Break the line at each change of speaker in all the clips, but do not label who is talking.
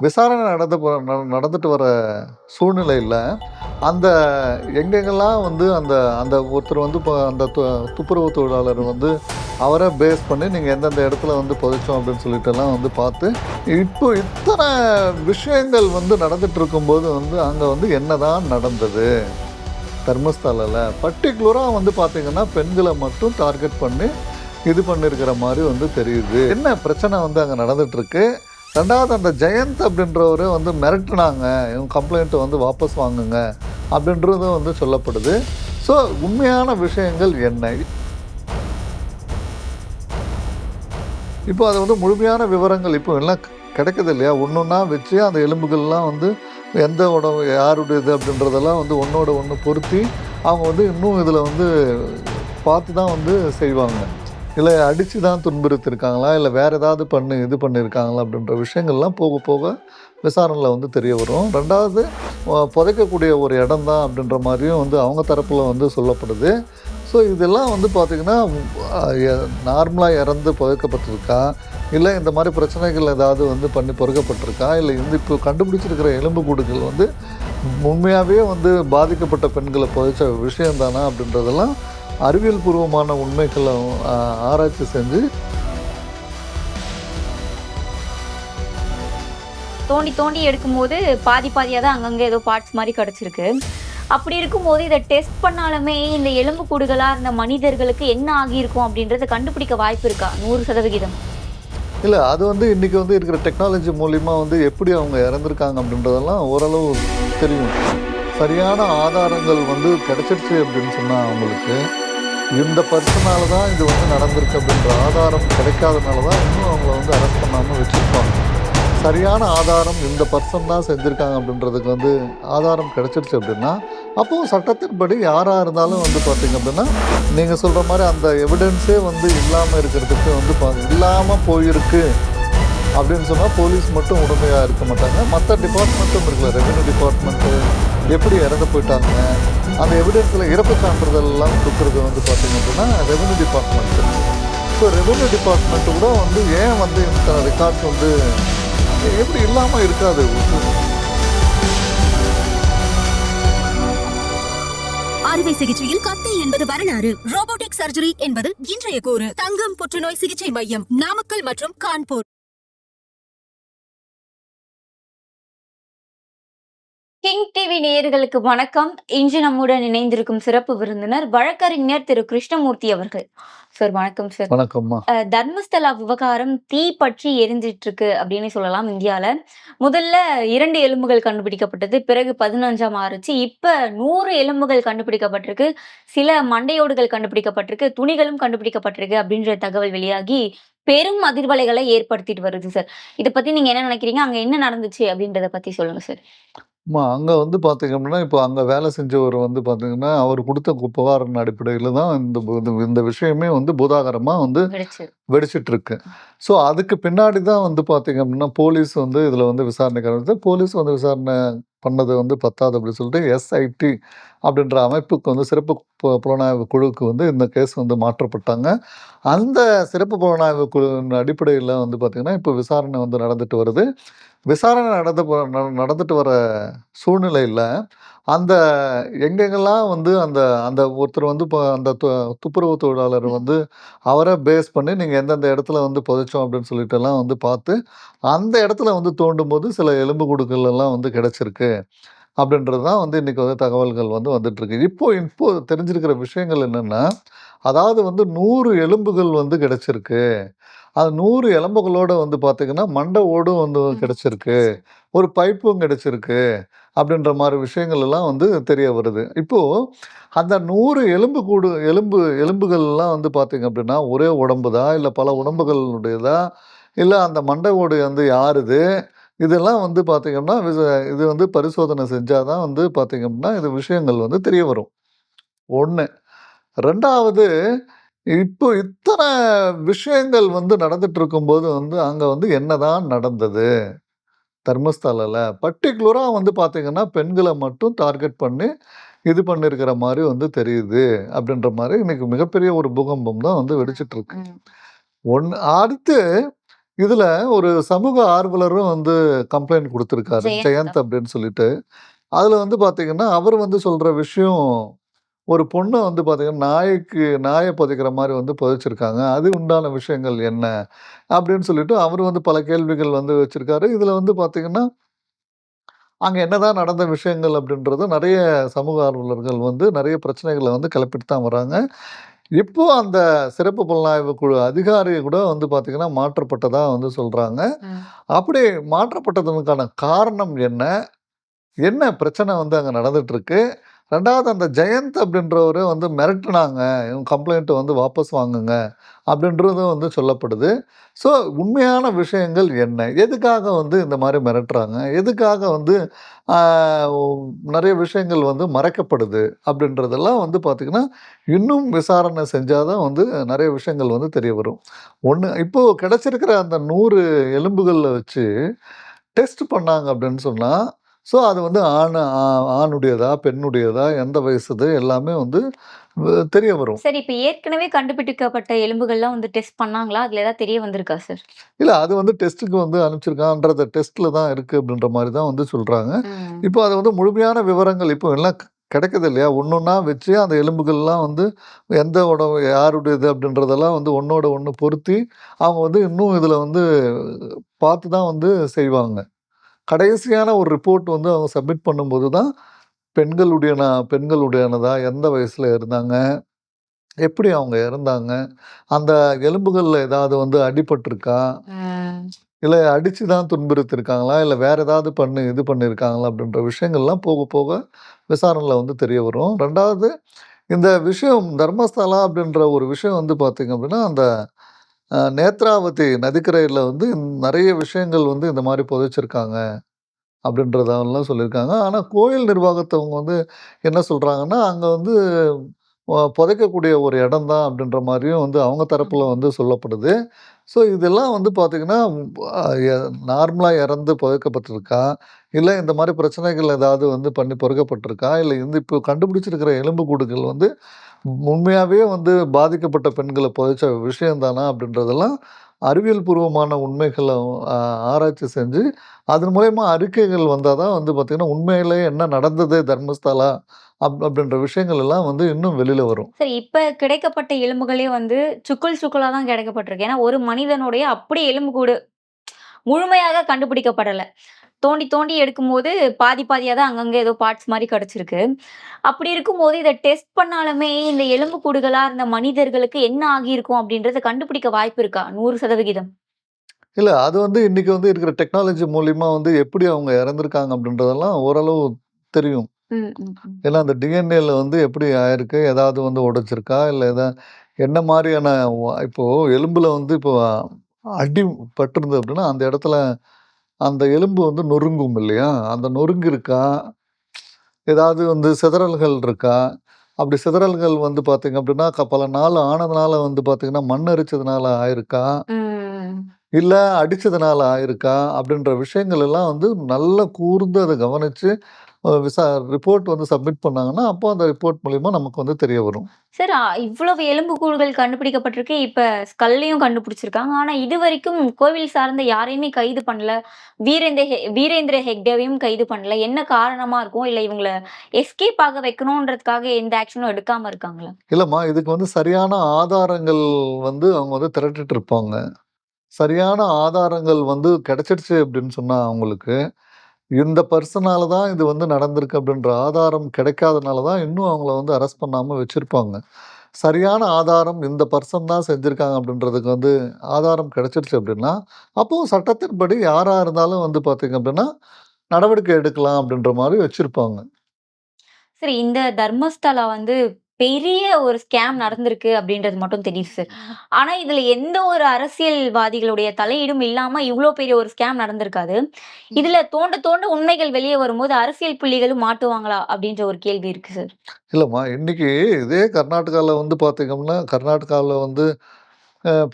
விசாரணை நடந்து போ- ந- நடந்துட்டு வர சூழ்நிலையில் அந்த எங்கெங்கெல்லாம் வந்து அந்த அந்த ஒருத்தர் வந்து இப்போ அந்த து- துப்புரவு தொழிலாளர் வந்து அவரை பேஸ் பண்ணி நீங்கள் எந்தெந்த இடத்துல வந்து புதைச்சோம் அப்படின்னு சொல்லிட்டுலாம் வந்து பார்த்து இப்போ இத்தனை விஷயங்கள் வந்து நடந்துட்டு இருக்கும்போது வந்து அங்கே வந்து என்னதான் நடந்தது? தர்மஸ்தலில் பர்டிகுலராக வந்து பார்த்தீங்கன்னா பெண்களை மட்டும் டார்கெட் பண்ணி இது பண்ணியிருக்கிற மாதிரி வந்து தெரியுது. என்ன பிரச்சனை வந்து அங்கே நடந்துட்டுருக்கு ரெண்டாவது அந்த ஜெயந்த் அப்படின்றவர் வந்து மிரட்டினாங்க. இவங்க கம்ப்ளைண்ட்டை வந்து வாபஸ் வாங்குங்க அப்படின்றதும் வந்து சொல்லப்படுது. ஸோ உண்மையான விஷயங்கள் என்ன? இப்போ அது வந்து முழுமையான விவரங்கள் இப்போ எல்லாம் கிடைக்குது இல்லையா? ஒன்று ஒன்றா வச்சு அந்த எலும்புகள்லாம் வந்து எந்த உடம்பு யாருடைய இது அப்படின்றதெல்லாம் வந்து ஒன்றோட ஒன்று பொருத்தி அவங்க வந்து இன்னும் இதில் வந்து பார்த்து தான் வந்து செய்வாங்க. இல்லை அடித்து தான் துன்புறுத்திருக்காங்களா? இல்லை வேறு ஏதாவது பண்ணு இது பண்ணியிருக்காங்களா அப்படின்ற விஷயங்கள்லாம் போக போக விசாரணையில் வந்து தெரிய வரும். ரெண்டாவது புதைக்கக்கூடிய ஒரு இடம் தான் அப்படின்ற மாதிரியும் வந்து அவங்க தரப்பில் வந்து சொல்லப்படுது. ஸோ இதெல்லாம் வந்து பார்த்திங்கன்னா நார்மலாக இறந்து புதைக்கப்பட்டிருக்கா? இல்லை இந்த மாதிரி பிரச்சனைகள் ஏதாவது வந்து பண்ணி பொறுக்கப்பட்டிருக்கா? இல்லை இந்த இப்போ கண்டுபிடிச்சிருக்கிற எலும்பு கூடுகள் வந்து உண்மையாகவே வந்து பாதிக்கப்பட்ட பெண்களை புதைச்ச விஷயம் தானா அப்படின்றதெல்லாம் அறிவியல் பூர்வமான உண்மைகளை ஆராய்ச்சி செஞ்சு
தோண்டி தோண்டி எடுக்கும்போது பாதி பாதியாக தான் அங்கங்கே ஏதோ பார்ட்ஸ் மாதிரி கிடச்சிருக்கு. அப்படி இருக்கும்போது இதை டெஸ்ட் பண்ணாலுமே இந்த எலும்பு கூடுகளாக இருந்த மனிதர்களுக்கு என்ன ஆகியிருக்கும் அப்படின்றத கண்டுபிடிக்க வாய்ப்பு இருக்கா? நூறு சதவிகிதம்.
இல்லை அது வந்து இன்றைக்கி வந்து இருக்கிற டெக்னாலஜி மூலிமா வந்து எப்படி அவங்க இறந்துருக்காங்க அப்படின்றதெல்லாம் ஓரளவு தெரியும். சரியான ஆதாரங்கள் வந்து கிடைச்சிருச்சு அப்படின்னு சொன்னால் அவங்களுக்கு இந்த பர்சனால தான் இது வந்து நடந்திருக்கு அப்படின்ற ஆதாரம் கிடைக்காதனால தான் இன்னும் அவங்கள வந்து அரெஸ்ட் பண்ணாமல் வச்சுருப்பாங்க. சரியான ஆதாரம் இந்த பர்சன் தான் செஞ்சுருக்காங்க அப்படின்றதுக்கு வந்து ஆதாரம் கிடச்சிருச்சு அப்படின்னா அப்போது சட்டத்தின்படி யாராக இருந்தாலும் வந்து பார்த்தீங்க அப்படின்னா நீங்கள் சொல்கிற மாதிரி அந்த எவிடன்ஸே வந்து இல்லாமல் இருக்கிறதுக்கு வந்து பா இல்லாமல் போயிருக்கு அப்படின்னு சொன்னால் போலீஸ் மட்டும் உடமையாக இருக்க மாட்டாங்க. மற்ற டிபார்ட்மெண்ட்டும் இருக்குல்ல ரெவென்யூ டிபார்ட்மெண்ட்டு எப்படி இறந்து போயிட்டாங்க அந்த எவிடன்ஸில் இறப்பு சான்றிதழ்லாம் கொடுக்குறது வந்து பார்த்தீங்க அப்படின்னா revenue department so revenue department கூட வந்து ஏன் வந்து இந்த ரெக்கார்ட்ஸ் வந்து எப்படி இல்லாமல் இருக்காது?
அறுவை சிகிச்சையில் கத்தி என்பது வரலாறு. ரோபோட்டிக் சர்ஜரி என்பது இன்றைய கூறு. தங்கம் புற்றுநோய் சிகிச்சை மையம் நாமக்கல் மற்றும் கான்பூர்.
கிங் டிவி நேயர்களுக்கு வணக்கம். இன்று நம்முடன் இணைந்திருக்கும் சிறப்பு விருந்தினர் வழக்கறிஞர் திரு கிருஷ்ணமூர்த்தி அவர்கள். சார் வணக்கம் சார்
வணக்கம்மா.
அஹ் தர்மஸ்தலா விவகாரம் தீ பற்றி எரிஞ்சிட்டு இருக்கு அப்படின்னு சொல்லலாம் இந்தியால. முதல்ல இரண்டு எலும்புகள் கண்டுபிடிக்கப்பட்டது பிறகு பதினஞ்சாம் ஆறுச்சு. இப்ப நூறு எலும்புகள் கண்டுபிடிக்கப்பட்டிருக்கு சில மண்டையோடுகள் கண்டுபிடிக்கப்பட்டிருக்கு துணிகளும் கண்டுபிடிக்கப்பட்டிருக்கு அப்படின்ற தகவல் வெளியாகி பெரும் அதிர்வலைகளை ஏற்படுத்திட்டு வருது சார் இதை பத்தி நீங்க என்ன நினைக்கிறீங்க? அங்க என்ன நடந்துச்சு அப்படின்றத பத்தி சொல்லுங்க சார்
அம்மா அங்கே வந்து பார்த்தீங்க அப்படின்னா இப்போ அங்கே வேலை செஞ்சவர் வந்து பார்த்தீங்கன்னா அவர் கொடுத்த கு- புகாரின் அடிப்படையில் தான் இந்த பு- இந்த- இந்த விஷயமே வந்து பூதாகரமாக வந்து
வெடிச்சு.
வெடிச்சிட்டு இருக்கு ஸோ அதுக்கு பின்னாடி தான் வந்து பார்த்தீங்க அப்படின்னா போலீஸ் வந்து இதில் வந்து விசாரணைக்கு ஆரம்பிச்சு போலீஸ் வந்து விசாரணை பண்ணது வந்து பத்தாது அப்படின்னு சொல்லிட்டு எஸ்ஐடி அப்படின்ற அமைப்புக்கு வந்து சிறப்பு பு- புலனாய்வு குழுவுக்கு வந்து இந்த கேஸ் வந்து மாற்றப்பட்டாங்க. அந்த சிறப்பு புலனாய்வு குழுவின் அடிப்படையில் வந்து பார்த்திங்கன்னா இப்போ விசாரணை வந்து நடந்துட்டு வருது. விசாரணை நடந்து போ- நட- நடந்துட்டு வர சூழ்நிலையில் அந்த எங்கெங்கெல்லாம் வந்து அந்த அந்த ஒருத்தர் வந்து இப்போ அந்த து- துப்புரவு தொழிலாளர் வந்து அவரை பேஸ் பண்ணி நீங்கள் எந்தெந்த இடத்துல வந்து புதைச்சோம் அப்படின்னு சொல்லிட்டு எல்லாம் வந்து பார்த்து அந்த இடத்துல வந்து தோண்டும் போது சில எலும்புக்கூடுகள் எல்லாம் வந்து கிடைச்சிருக்கு அப்படின்றது தான் வந்து இன்றைக்கி வந்து தகவல்கள் வந்து வந்துட்டுருக்கு. இப்போ இப்போ தெரிஞ்சிருக்கிற விஷயங்கள் என்னென்னா அதாவது வந்து நூறு எலும்புகள் வந்து கிடைச்சிருக்கு. அது நூறு எலும்புகளோட வந்து பார்த்திங்கன்னா மண்டை ஓடும் வந்து. கிடைச்சிருக்கு. ஒரு பைப்பும் கிடைச்சிருக்கு. அப்படின்ற மாதிரி விஷயங்கள் எல்லாம் வந்து தெரிய வருது. இப்போது அந்த நூறு எலும்பு கூடு எலும்பு எலும்புகள்லாம் வந்து பார்த்திங்க அப்படின்னா ஒரே உடம்பு தான் இல்லை பல உடம்புகளுடையதா? இல்லை அந்த மண்டை ஓடு வந்து யாருது? இதெல்லாம் வந்து பார்த்திங்கன்னா விச- இது வந்து பரிசோதனை செஞ்சால் தான் வந்து பார்த்திங்க அப்படின்னா இது விஷயங்கள் வந்து தெரிய வரும். ஒன்று ரெண்டாவது இப்போ இத்தனை விஷயங்கள் வந்து நடந்துட்டு இருக்கும்போது வந்து அங்கே வந்து என்னதான் நடந்தது தர்மஸ்தலில் பர்டிகுலராக வந்து பார்த்தீங்கன்னா பெண்களை மட்டும் டார்கெட் பண்ணி இது பண்ணியிருக்கிற மாதிரி வந்து தெரியுது அப்படின்ற மாதிரி இன்னைக்கு மிகப்பெரிய ஒரு பூகம்பம் தான் வந்து வெடிச்சிட்டு இருக்கு
ம்.
ஒன்று அடுத்து இதுல ஒரு சமூக ஆர்வலரும் வந்து கம்ப்ளைண்ட் குடுத்திருக்காரு.
ஜெயந்த்.
அப்படின்னு சொல்லிட்டு. அதுல வந்து பார்த்தீங்கன்னா, அவரு வந்து சொல்ற விஷயம், ஒரு பொண்ண வந்து பார்த்தீங்கன்னா, நாய்க்கு நாய புதைக்கிற மாரி வந்து புதைச்சிருக்காங்க. அது உண்டான விஷயங்கள் என்ன? அப்படின்னு சொல்லிட்டு அவரு வந்து பல கேள்விகள் வந்து வச்சிருக்காரு. இதுல வந்து பார்த்தீங்கன்னா அங்க என்னதான் நடந்த விஷயங்கள் அப்படின்றத நெறைய சமூக ஆர்வலர்கள் வந்து நெறைய பிரச்சனைகள வந்து கிளப்பிட்டு தான் வராங்க. இப்போ அந்த சிறப்பு புலனாய்வு குழு அதிகாரி கூட வந்து பார்த்தீங்கன்னா, மாற்றப்பட்டதா வந்து சொல்றாங்க.
ம்.
அப்படி மாற்றப்பட்டதற்கான காரணம் என்ன? என்ன பிரச்சனை வந்து அங்க நடந்துட்டு ரெண்டாவது அந்த ஜெயந்த் அப்படின்றவரு வந்து மிரட்டினாங்க இவங்க கம்ப்ளைண்ட் வந்து வாபஸ் வாங்குங்க. அப்படின்றதும் வந்து சொல்லப்படுது. ஸோ உண்மையான விஷயங்கள் என்ன? எதுக்காக வந்து இந்த மாதிரி மிரட்டுறாங்க? எதுக்காக வந்து நிறைய விஷயங்கள் வந்து மறைக்கப்படுது? அப்படின்றதெல்லாம் வந்து பார்த்தீங்கன்னா, இன்னும் விசாரணை செஞ்சால் தான் வந்து நிறைய விஷயங்கள் வந்து தெரிய வரும். ஒன்று இப்போது கிடச்சிருக்கிற அந்த நூறு எலும்புகளில் வச்சு டெஸ்ட் பண்ணாங்க அப்படின்னு சொன்னால் ஸோ அது வந்து ஆண் ஆணுடையதா? பெண்ணுடையதா? எந்த வயசுது? எல்லாமே வந்து தெரிய வரும்.
சரி, இப்ப ஏற்கனவே கண்டுபிடிக்கப்பட்ட எலும்புகள்லாம் வந்து டெஸ்ட் பண்ணாங்களா? அதுல ஏதாவது தெரிய வந்திருக்கா சார்?
இல்ல அது வந்து டெஸ்ட்டுக்கு வந்து அனுப்பிச்சிருக்கான்றத டெஸ்ட்ல தான் இருக்கு அப்படின்ற மாரி தான் வந்து சொல்றாங்க.
ம்.
இப்போ அது வந்து முழுமையான விவரங்கள் இப்போ எல்லாம் கிடைக்குது இல்லையா? ஒண்ணொண்ணா வச்சு அந்த எலும்புகள்லாம் வந்து எந்த உடம்பு யாருடையது அப்படின்றதெல்லாம் வந்து ஒண்ணோட ஒண்ணு பொருத்தி, அவங்க வந்து இன்னும் இதுல வந்து பார்த்து தான் வந்து செய்வாங்க. கடைசியான ஒரு ரிப்போர்ட் வந்து அவங்க சப்மிட் பண்ணும்போது தான், பெண்களுடையனா பெண்களுடையனதா? எந்த வயசுல இருந்தாங்க? எப்படி அவங்க இறந்தாங்க? அந்த எலும்புகள்ல ஏதாவது வந்து அடிபட்டுருக்கா? இல்ல அடிச்சு தான் துன்புறுத்தியிருக்காங்களா? இல்ல வேற ஏதாவது பண்ணி இது பண்ணியிருக்காங்களா? அப்படின்ற விஷயங்கள்லாம் போக போக விசாரணையில வந்து தெரிய வரும். 2வது இந்த விஷயம் தர்மஸ்தலா அப்படின்ற ஒரு விஷயம் வந்து பார்த்தீங்க அப்படின்னா, அந்த நேத்ராவதி நதிக்கரையில் வந்து நிறைய விஷயங்கள் வந்து இந்த மாதிரி புதைச்சிருக்காங்க. அப்படின்றதெல்லாம் சொல்லியிருக்காங்க. ஆனால் கோயில் நிர்வாகத்தவங்க வந்து என்ன சொல்கிறாங்கன்னா அங்கே வந்து புதைக்கக்கூடிய ஒரு இடம் தான் அப்படின்ற மாதிரியும் வந்து அவங்க தரப்பில் வந்து சொல்லப்படுது. ஸோ இதெல்லாம் வந்து பார்த்தீங்கன்னா, நார்மலாக இறந்து புதைக்கப்பட்டிருக்கா? இல்லை இந்த மாதிரி பிரச்சனைகள் ஏதாவது வந்து பண்ணி பொறுக்கப்பட்டிருக்கா இல்லை இந்த இப்போ கண்டுபிடிச்சிருக்கிற எலும்புக்கூடுகள் வந்து உண்மையாகவே வந்து பாதிக்கப்பட்ட பெண்களை புதைச்ச விஷயந்தானா அப்படின்றதெல்லாம் அறிவியல் பூர்வமான உண்மைகளை ஆராய்ச்சி செஞ்சு, அதன் மூலயமா அறிக்கைகள் வந்தால் தான் வந்து பார்த்திங்கன்னா உண்மையிலே என்ன நடந்தது தர்மஸ்தலா? அப் அப்படின்ற விஷயங்கள் எல்லாம் வந்து இன்னும் வெளியில் வரும்.
சரி, இப்போ கிடைக்கப்பட்ட எலும்புகளே வந்து சுக்குள் சுக்குளாக தான் கிடைக்கப்பட்டிருக்கு. ஏன்னா, ஒரு மனிதனுடைய அப்படி எலும்பு கூடு முழுமையாக கண்டுபிடிக்கப்படலை தோண்டி தோண்டி எடுக்கும்போது பாதி பாதியா தான் அங்கங்க ஏதோ பார்ட்ஸ் மாரி கிடைச்சிருக்கு. அப்படி இருக்கும்போது இத டெஸ்ட் பண்ணாலுமே இந்த எலும்புக்கூடுகளா இருந்த மனிதர்களுக்கு என்ன ஆகியிருக்கும் அப்படின்றத கண்டுபிடிக்க வாய்ப்பு இருக்கா? 100%
இல்ல அது வந்து இன்னைக்கு வந்து இருக்கிற டெக்னாலஜி மூலியமா வந்து எப்படி அவங்க இறந்திருக்காங்க அப்படின்றதெல்லாம் ஓரளவு தெரியும். ஏன்னா அந்த டிஎன்ஏல வந்து எப்படி ஆயிருக்கு? ஏதாவது வந்து உடைச்சிருக்கா? இல்ல எதா என்ன மாரியான வ இப்போ எலும்புல வந்து இப்போ அடி பட்டிருந்தது அப்படின்னா, அந்த இடத்துல அந்த எலும்பு வந்து நொறுங்கும் இல்லையா? அந்த நொறுங்கு இருக்கா? ஏதாவது வந்து சிதறல்கள் இருக்கா? அப்படி சிதறல்கள் வந்து பார்த்தீங்க அப்படின்னா, க பல நாள் ஆனதுனால வந்து பார்த்தீங்கன்னா, மண் அரிச்சதுனால ஆயிருக்கா? இல்ல அடிச்சதுனால ஆயிருக்கா? அப்படின்ற விஷயங்கள் எல்லாம் வந்து நல்லா கூர்ந்து அத கவனிச்சு, அ விசா ரிப்போர்ட் வந்து சப்மிட் பண்ணாங்கன்னா, அப்போ அந்த ரிப்போர்ட் மூலியமா நமக்கு வந்து தெரிய வரும்.
சார், இவ்வளவு எலும்புக்கூடுகள் கண்டுபிடிக்கப்பட்டிருக்கு. இப்ப ஸ்கல்லையும் கண்டுபிடிச்சிருக்காங்க. ஆனா, இதுவரைக்கும் கோவில் சார்ந்த யாரையுமே கைது பண்ணல. வீரேந்த ஹெ வீரேந்திர ஹெக்டேவையும் கைது பண்ணல. என்ன காரணமா இருக்கும்? இல்ல இவங்கள எஸ்கேப் ஆக வைக்கணுன்றதுக்காக எந்த ஆக்ஷனும் எடுக்காம இருக்காங்களா?
இல்லம்மா, இதுக்கு வந்து சரியான ஆதாரங்கள் வந்து அவங்க வந்து திரட்டிட்டு இருப்பாங்க. சரியான ஆதாரங்கள் வந்து கிடைச்சிடுச்சு அப்படின்னு சொன்னா அவங்களுக்கு, இந்த பர்சனால தான் இது வந்து நடந்திருக்கு அப்படின்ற ஆதாரம் கிடைக்காதனால தான் இன்னும் அவங்கள வந்து அரெஸ்ட் பண்ணாமல் வச்சுருப்பாங்க. சரியான ஆதாரம் இந்த பர்சன் தான் செஞ்சுருக்காங்க அப்படின்றதுக்கு வந்து ஆதாரம் கிடைச்சிருச்சு அப்படின்னா, அப்போது சட்டத்தின்படி யாராக இருந்தாலும் வந்து பார்த்தீங்க அப்படின்னா, நடவடிக்கை எடுக்கலாம் அப்படின்ற மாதிரி வச்சுருப்பாங்க.
சரி, இந்த தர்மஸ்தலா வந்து பெரிய ஒரு ஸ்கேம் நடந்திருக்கு அப்படின்றது மட்டும் தெரியுது சார். ஆனா, இதுல எந்த ஒரு அரசியல்வாதிகளுடைய தலையீடும் இல்லாம இவ்ளோ பெரிய ஒரு ஸ்கேம் நடந்திருக்காது. இதுல தோண்ட தோண்ட உண்மைகள் வெளிய வரும்போது அரசியல் புள்ளிகளும் மாட்டுவாங்களா? அப்படின்ற ஒரு கேள்வி இருக்கு சார்.
இல்லம்மா, இன்னைக்கு இதே கர்நாடகால வந்து பார்த்தீங்கன்னா, கர்நாடகால வந்து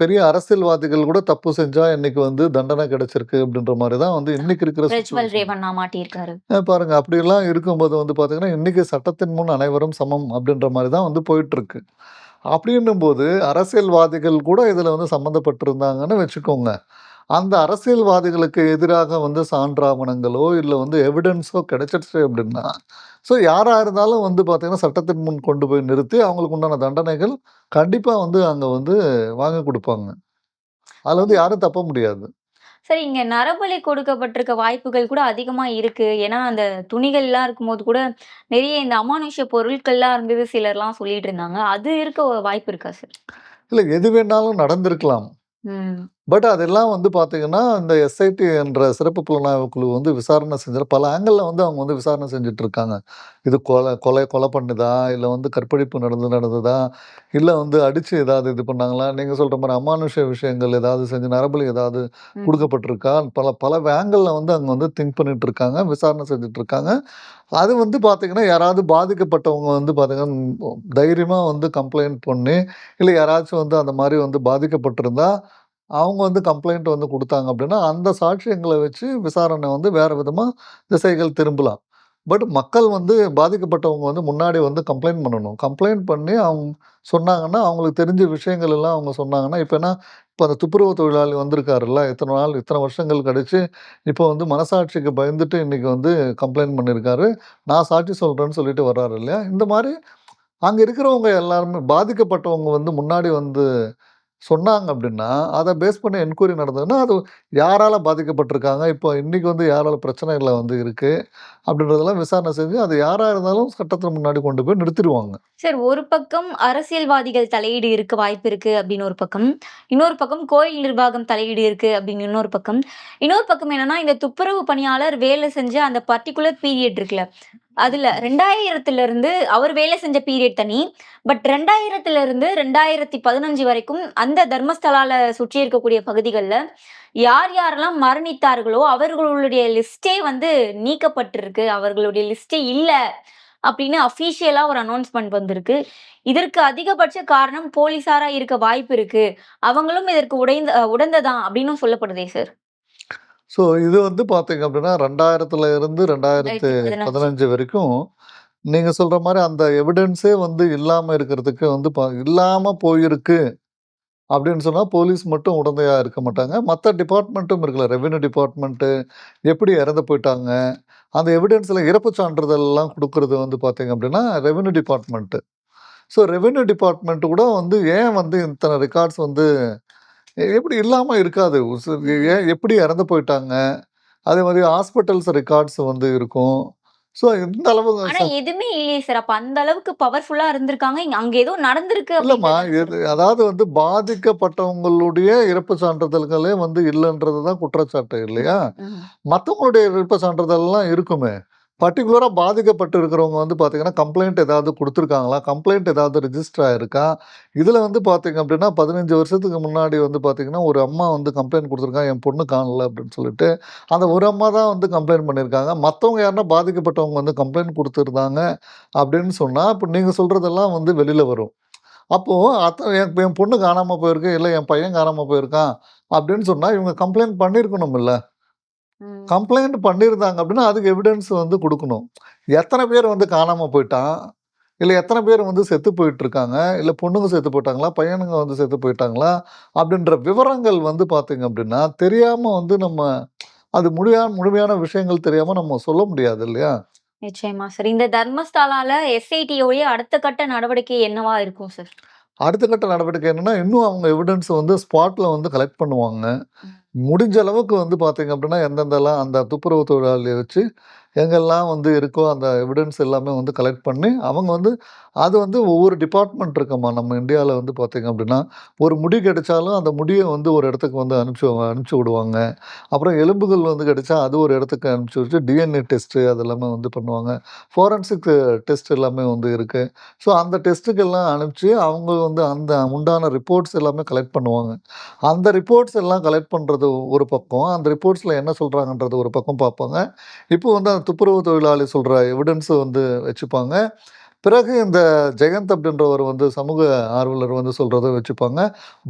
பெரிய அரசியல்வாதிகள் கூட தப்பு செஞ்சா இன்னைக்கு வந்து தண்டனை கிடைச்சிருக்கு அப்படின்ற மாரி தான் வந்து இன்னைக்கு இருக்கிற.
ரேவண்ணா மாட்டியிருக்காரு.
பாருங்க அப்படியெல்லாம் இருக்கும்போது வந்து பார்த்தீங்கன்னா, இன்னைக்கு சட்டத்தின் முன் அனைவரும் சமம் அப்படின்ற மாரி தான் வந்து போயிட்டுருக்கு. அப்படின்னும்போது அரசியல்வாதிகள் கூட இதுல வந்து சம்மந்தப்பட்டிருந்தாங்கன்னு வச்சுக்கோங்க. அந்த அரசியல்வாதிகளுக்கு எதிராக வந்து சான்றாவணங்களோ, இல்ல வந்து எவிடன்ஸோ கிடைச்சிருச்சு அப்படின்னா, ஸோ யாரா இருந்தாலும் வந்து பார்த்தீங்கன்னா, சட்டத்தின் முன் கொண்டு போய் நிறுத்தி, அவங்களுக்கு உண்டான தண்டனைகள் கண்டிப்பா வந்து அங்க வந்து வாங்கி குடுப்பாங்க. அதுல வந்து யாரும் தப்ப முடியாது.
சரி இங்க நரபலி கொடுக்கப்பட்டிருக்க வாய்ப்புகள் கூட அதிகமா இருக்கு. ஏன்னா, அந்த துணிகள்லாம் இருக்கும்போது கூட நிறைய இந்த அமானுஷ்ய பொருட்கள்லாம் இருந்தது சிலர்லாம் சொல்லிட்டு இருந்தாங்க. அது இருக்க வாய்ப்பு இருக்கா சார்?
இல்ல எது வேணாலும் நடந்திருக்கலாம். பட் அதெல்லாம் வந்து பார்த்தீங்கன்னா, இந்த எஸ்ஐடி என்ற சிறப்பு புலனாய்வு குழு வந்து விசாரணை செஞ்சது பல ஆங்கிள்ல வந்து அவங்க வந்து விசாரணை செஞ்சுட்டு இருக்காங்க. இது கொலை கொலை கொலை பண்ணுதா? இல்ல வந்து கற்பழிப்பு நடந்து நடந்ததா? இல்ல வந்து அடிச்சு ஏதாவது இது பண்ணாங்களா? நீங்க சொல்ற மாரி அமானுஷ்ய விஷயங்கள் ஏதாவது செஞ்சு நரபலி ஏதாவது. குடுக்கப்பட்டிருக்கா? பல பல ஆங்கிள்ல வந்து அங்க வந்து திங்க் பண்ணிட்டு இருக்காங்க. விசாரணை செஞ்சுட்டு இருக்காங்க. அது வந்து பார்த்தீங்கன்னா, யாராவது பாதிக்கப்பட்டவங்க வந்து பார்த்தீங்கன்னா, தைரியமா வந்து கம்ப்ளைண்ட் பண்ணி, இல்ல யாராச்சும் வந்து அந்த மாரி வந்து பாதிக்கப்பட்டிருந்தா, அவங்க வந்து கம்ப்ளைண்ட் வந்து கொடுத்தாங்க அப்படின்னா, அந்த சாட்சியங்களை வச்சு விசாரணை வந்து வேறு விதமாக திசைகள் திரும்பலாம். பட் மக்கள் வந்து பாதிக்கப்பட்டவங்க வந்து முன்னாடி வந்து கம்ப்ளைண்ட் பண்ணணும். கம்ப்ளைண்ட் பண்ணி அவங்க சொன்னாங்கன்னா, அவங்களுக்கு தெரிஞ்ச விஷயங்கள் எல்லாம் அவங்க சொன்னாங்கன்னா, இப்போ என்ன இப்போ அந்த துப்புரவு தொழிலாளி வந்திருக்காருல்ல, இத்தனை நாள் இத்தனை வருஷங்கள் கழித்து இப்போ வந்து மனசாட்சிக்கு பயந்துட்டு இன்றைக்கி வந்து கம்ப்ளைண்ட் பண்ணியிருக்காரு. நான் சாட்சி சொல்கிறேன்னு சொல்லிட்டு வர்றாரு இல்லையா? இந்த மாதிரி அங்கே இருக்கிறவங்க எல்லாருமே பாதிக்கப்பட்டவங்க வந்து முன்னாடி வந்து சொன்னாங்க அப்படின்னா, அதை பேஸ் பண்ணி என்கொயரி நடந்ததுன்னா, அது யாரால் பாதிக்கப்பட்டிருக்காங்க? இப்போ இன்றைக்கி வந்து யாரால் பிரச்சனைகளை வந்து இருக்குது அப்படின்றதெல்லாம் விசாரணை செஞ்சு, அது யாராக இருந்தாலும் சட்டத்தின் முன்னாடி கொண்டு போய் நிறுத்திடுவாங்க
சார் ஒரு பக்கம் அரசியல்வாதிகள் தலையீடு இருக்க வாய்ப்பு இருக்குது அப்படின்னு ஒரு பக்கம். இன்னொரு பக்கம் கோயில் நிர்வாகம் தலையீடு இருக்குது அப்படின்னு இன்னொரு பக்கம். இன்னொரு பக்கம் என்னன்னா, இந்த துப்புரவு பணியாளர் வேலை செஞ்ச அந்த பர்ட்டிகுலர் பீரியட் இருக்குல்ல, அதுல 2000த்துல இருந்து அவர் வேலை செஞ்ச பீரியட் தனி. பட் 2000த்துல இருந்து 2015 வரைக்கும் அந்த தர்மஸ்தலால சுற்றி இருக்கக்கூடிய பகுதிகளில் யார் யாரெல்லாம் மரணித்தார்களோ, அவர்களுடைய லிஸ்ட்டே வந்து நீக்கப்பட்டிருக்கு. அவர்களுடைய லிஸ்ட்டே இல்லை அப்படின்னு அஃபீஷியலாக ஒரு அனௌன்ஸ்மெண்ட் வந்திருக்கு. இதற்கு அதிகபட்ச காரணம் போலீஸாராக இருக்க வாய்ப்பு இருக்கு. அவங்களும் இதற்கு உடைந்த உடந்ததான் அப்படின்னும் சொல்லப்படுதே சார்.
ஸோ இது வந்து பார்த்தீங்க அப்படின்னா, 2000த்துல இருந்து
2015
2015 வரைக்கும், நீங்க சொல்ற மாரி அந்த எவிடன்ஸே வந்து இல்லாம இருக்கிறதுக்கு வந்து ப இல்லாம போயிருக்கு அப்படின்னு சொன்னா, போலீஸ் மட்டும் உடந்தையா இருக்க மாட்டாங்க. மத்த டிபார்ட்மெண்ட்டும் இருக்குல்ல. ரெவென்யூ டிபார்ட்மெண்ட்டு எப்படி இறந்து போயிட்டாங்க? அந்த எவிடன்ஸ்ல இறப்புச் சான்றிதழ்லாம் குடுக்குறது வந்து பார்த்தீங்க அப்படின்னா, revenue department. So revenue department கூட வந்து ஏன் வந்து இத்தன ரெக்கார்ட்ஸ் வந்து எப்படி இல்லாம இருக்காது. ஏன் எப்படி இறந்து போயிட்டாங்க? அதே மாரி ஹாஸ்பிட்டல்ஸ் ரெக்கார்ட்ஸ் வந்து இருக்கும். ஸோ இந்த அளவு
ஆனா எதுவுமே இல்லையே சார். அப்ப அந்த அளவுக்கு பவர்ஃபுல்லா இருந்திருக்காங்க. இங்க அங்க ஏதோ நடந்திருக்கு
இல்லம்மா. எது. அதாவது வந்து பாதிக்கப்பட்டவங்களுடைய இறப்பு சான்றிதழ்களே வந்து இல்லன்றது தான் குற்றச்சாட்டு இல்லையா?
ம்.
மத்தவங்களுடைய இறப்பு சான்றிதழ்லாம் இருக்குமே. பர்டிகுலராக பாதிக்கப்பட்டு இருக்கிறவங்க வந்து பார்த்தீங்கன்னா, கம்ப்ளைண்ட் ஏதாவது கொடுத்துருக்காங்களா கம்ப்ளைண்ட் ஏதாவது ரிஜிஸ்டர் ஆகிருக்கா இதில் வந்து பார்த்தீங்க அப்படின்னா, 15 வருஷத்துக்கு முன்னாடி வந்து பார்த்தீங்கன்னா, ஒரு அம்மா வந்து கம்ப்ளைண்ட் கொடுத்துருக்காங்க என் பொண்ணு காணல அப்படின்னு சொல்லிட்டு. அந்த ஒரு அம்மா தான் வந்து கம்ப்ளைண்ட் பண்ணியிருக்காங்க. மற்றவங்க யாருன்னா பாதிக்கப்பட்டவங்க வந்து கம்ப்ளைண்ட் கொடுத்துருந்தாங்க அப்படின்னு சொன்னால் இப்போ நீங்கள் சொல்கிறதெல்லாம் வந்து வெளியில் வரும். அப்போது அத்த என் என் பொண்ணு காணாமல் போயிருக்கு, இல்லை என் பையன் காணாமல் போயிருக்கான் அப்படின்னு சொன்னால் இவங்க கம்ப்ளைண்ட் பண்ணியிருக்கணும்
இல்லை
கம்ப்ளைண்ட் பண்ணியிருந்தாங்க அப்படின்னா, அதுக்கு எவிடன்ஸ் வந்து குடுக்கணும். எத்தன பேர் வந்து காணாம போயிட்டான்? இல்ல எத்தன பேர் வந்து செத்து போயிட்டுருக்காங்க? இல்ல பொண்ணுங்க செத்து போயிட்டாங்களா? பையனுங்க வந்து செத்து போயிட்டாங்களா? அப்படின்ற விவரங்கள் வந்து பார்த்தீங்க அப்படின்னா, தெரியாம வந்து நம்ம அது முழுமையா முழுமையான விஷயங்கள் தெரியாம நம்ம சொல்ல முடியாது இல்லையா?
நிச்சயமா சார். இந்த தர்மஸ்தலால எஸ்ஐடியோடைய அடுத்த கட்ட நடவடிக்கை என்னவா இருக்கும் சார்?
அடுத்த கட்ட நடவடிக்கை என்னன்னா, இன்னும் அவங்க எவிடன்ஸ் வந்து ஸ்பாட்ல வந்து கலெக்ட் பண்ணுவாங்க. முடிஞ்ச அளவுக்கு வந்து பார்த்தீங்க அப்படின்னா, எந்தெந்தெல்லாம் அந்த துப்புரவு தொழிலாளியை வச்சு எங்கெல்லாம் வந்து இருக்கோ, அந்த எவிடன்ஸ் எல்லாமே வந்து கலெக்ட் பண்ணி, அவங்க வந்து அது வந்து ஒவ்வொரு டிபார்ட்மெண்ட் இருக்கம்மா நம்ம இந்தியாவில் வந்து பார்த்திங்க அப்படின்னா, ஒரு முடி கிடைச்சாலும் அந்த முடியை வந்து ஒரு இடத்துக்கு வந்து அனுப்பிச்சு அனுப்பிச்சி விடுவாங்க. அப்புறம் எலும்புகள் வந்து கிடைச்சா, அது ஒரு இடத்துக்கு அனுப்பிச்சி வச்சு டிஎன்ஏ டெஸ்ட்டு அது எல்லாமே வந்து பண்ணுவாங்க. ஃபாரன்சிக் டெஸ்ட் எல்லாமே வந்து இருக்குது ஸோ அந்த டெஸ்ட்டுக்கெல்லாம் அனுப்பிச்சு, அவங்க வந்து அந்த உண்டான ரிப்போர்ட்ஸ் எல்லாமே கலெக்ட் பண்ணுவாங்க. அந்த ரிப்போர்ட்ஸ் எல்லாம் கலெக்ட் பண்ணுறது அது ஒரு பக்கம். அந்த ரிப்போர்ட்ஸில் என்ன சொல்கிறாங்கன்றது ஒரு பக்கம் பார்ப்பாங்க. இப்போ வந்து அந்த துப்புரவு தொழிலாளி சொல்கிற எவிடன்ஸ வந்து வச்சுப்பாங்க. பிறகு இந்த ஜெயந்த் அப்படின்றவர் வந்து சமூக ஆர்வலர் வந்து சொல்கிறத வச்சுப்பாங்க.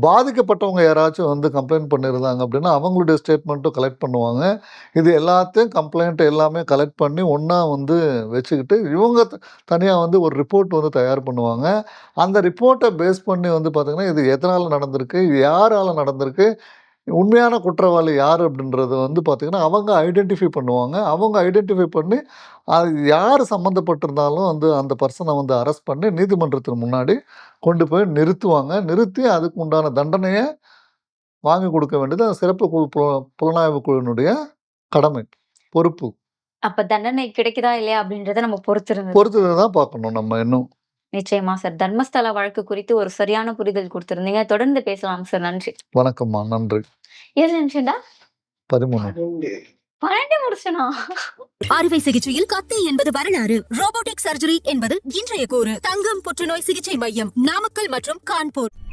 பாதிக்கப்பட்டவங்க யாராச்சும் வந்து கம்ப்ளைண்ட் பண்ணியிருந்தாங்க அப்படின்னா, அவங்களுடைய ஸ்டேட்மெண்ட்டும் கலெக்ட் பண்ணுவாங்க. இது எல்லாத்தையும் கம்ப்ளைண்ட் எல்லாமே கலெக்ட் பண்ணி ஒன்றா வந்து வச்சுக்கிட்டு, இவங்க த வந்து ஒரு ரிப்போர்ட் வந்து தயார் பண்ணுவாங்க. அந்த ரிப்போர்ட்டை பேஸ் பண்ணி வந்து பார்த்திங்கன்னா இது எதனால் நடந்திருக்கு? இது யாரால் நடந்திருக்கு? உண்மையான குற்றவாளி யார் அப்படின்றத வந்து பார்த்திங்கன்னா அவங்க ஐடென்டிஃபை பண்ணுவாங்க. அவங்க ஐடென்டிஃபை பண்ணி அது யார் சம்மந்தப்பட்டிருந்தாலும் வந்து அந்த பர்சனை வந்து அரெஸ்ட் பண்ணி நீதிமன்றத்தின் முன்னாடி கொண்டு போய் நிறுத்துவாங்க. நிறுத்தி அதுக்கு உண்டான தண்டனையை வாங்கி கொடுக்க வேண்டியது அந்த சிறப்பு குழு புல- புலனாய்வு குழுவினுடைய கடமை பொறுப்பு.
அப்ப தண்டனை கிடைக்குதா இல்லையா அப்படின்றத நம்ம பொறுத்திருந்து
பொறுத்து தான் பார்க்கணும் நம்ம இன்னும்.
நிச்சயமா சார். தர்மஸ்தல வழக்கு குறித்து ஒரு சரியான புரிதல் கொடுத்திருந்தீங்க. தொடர்ந்து பேசலாம் சார். நன்றி.
வணக்கம்மா. நன்றி.
ஏழு நிமிஷம்டா
பதிமூணு.
பன்னெண்டு. முடிச்சனா?
அறுவை சிகிச்சையில் கத்தி என்பது வரலாறு. ரோபோட்டிக் சர்ஜரி என்பது இன்றைய கூறு. தங்கம் புற்றுநோய் சிகிச்சை மையம் நாமக்கல் மற்றும் கான்பூர்.